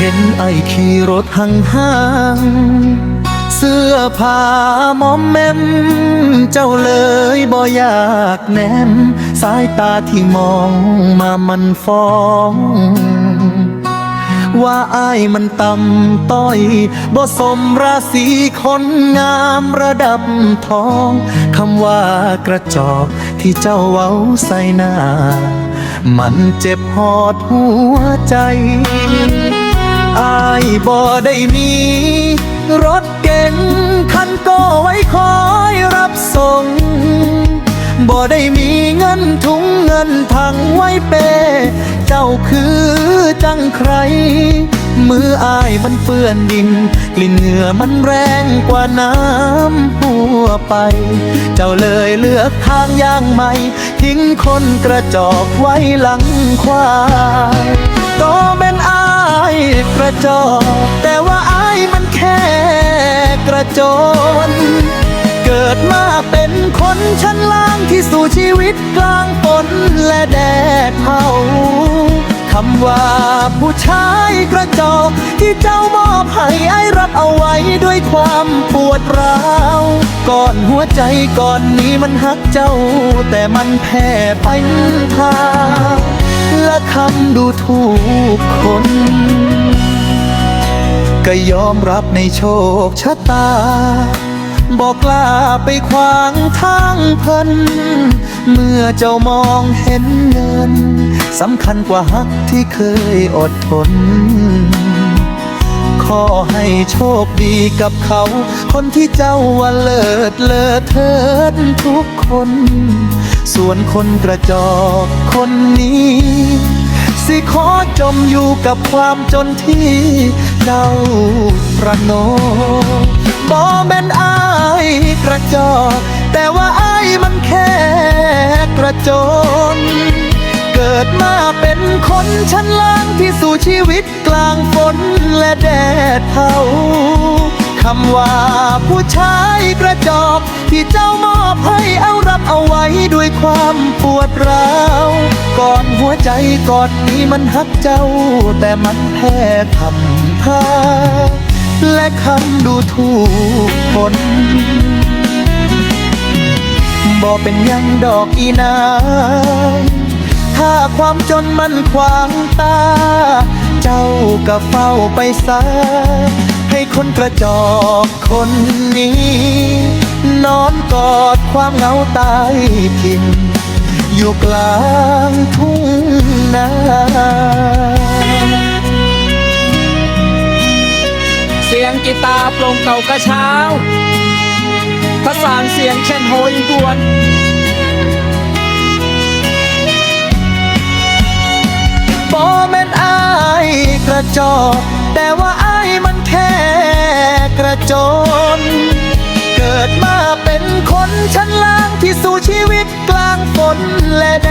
ห็นไอ้ขี่รถห่างห่างๆเสื้อผ้ามอมแมม เจ้าเลยบ่อยากแนม สายตาที่มองมามันฟ้อง ว่าอายมันต่ำต้อยบ่สมราศีคนงามระดับทองคำว่ากระจอกที่เจ้าเว้าใส่หน้า มันเจ็บหอดหัวใจ บ่ได้มี รถเก๋งคันก็ไว้คอยรับส่งบ่ได้มีเงินถุงเงินถังไว้เป เจ้าคือจังใคร มืออายมันเปื้อนดิน กลิ่นเหงื่อมันแรงกว่าน้ำหัวไป เจ้าเลยเลือกทางย่างใหม่ ทิ้งคนกระจอกไว้หลังควายก็เป็นอาย กระจอกแต่ว่าอายมันแค่กระโจน เกิดมาเป็นคนชั้นล่างที่สู่ชีวิตกลางฝนและแดดเผาคำว่าผู้ชายกระจอกที่เจ้ามอบให้ไอ้รับเอาไว้ด้วยความปวดร้าวก่อนหัวใจก่อนนี้มันหักเจ้า แต่มันแพ้ไปทาง ละคำดูถูกคน ก็ยอมรับในโชคชะตา บอกกล้าไปขวางทางเพิ่น เมื่อเจ้ามองเห็นเงินสำคัญกว่าฮักที่เคยอดทน ขอให้โชคดีกับเขา คนที่เจ้าว่าเลิศเลอเทิดทุกคน ส่วนคนกระจอกคนนี้ สิขอจมอยู่กับความจนที่เจ้าประโนบอแม่นอายกระจอก แต่ว่าอายมันแค่กระจนเกิ ดมาเป็นคนชั้นล่างที่สู่ชีวิตกลางฝนและแดดเผาคำว่าผู้ชายกระจอกที่เจ้ามอบให้เอารับเอาไว้ด้วยความปวดร้าวก่อนหัวใจก่อนนี้มันฮักเจ้า แต่มันแพ้คำพาและคำดูถูกคนบ่เป็นยังดอกอีนาง ถ้าความจนมันขวางตา เจ้าก็เฝ้าไปซะให้คนกระจอกคนนี้ นอนกอดความเหงาตายพินอยู่กลางทุ่งนาเสียงกีตาร์ปรงเก่ากระเช้าผสานเสียงเช่นโฮยกวน กระจอกแต่ว่าไอายมันแค่กระโจน เกิดมาเป็นคนชั้นล่างที่สู่ชีวิตกลางฝนและแด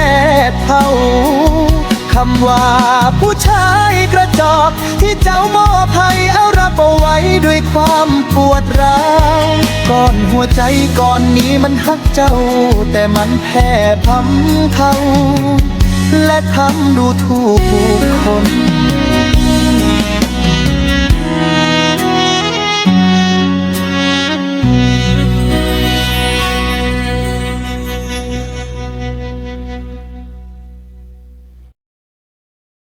ดเผาคำว่าผู้ชายกระจอกที่เจ้ามอบให้เอารับเอาไว้ด้วยความปวดร้าวก่อนหัวใจก่อนนี้มันฮักเจ้า แต่มันแพ้พำเขาและทำดูถูกคน